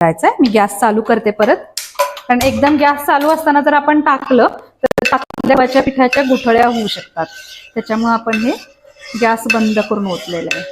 करायचंय मी गॅस चालू करते परत. कारण एकदम गॅस चालू असताना जर आपण टाकलं तर तांदळाच्या पिठाच्या गुठळ्या होऊ शकतात. त्याच्यामुळे आपण हे गॅस बंद करून ओतलेलं आहे.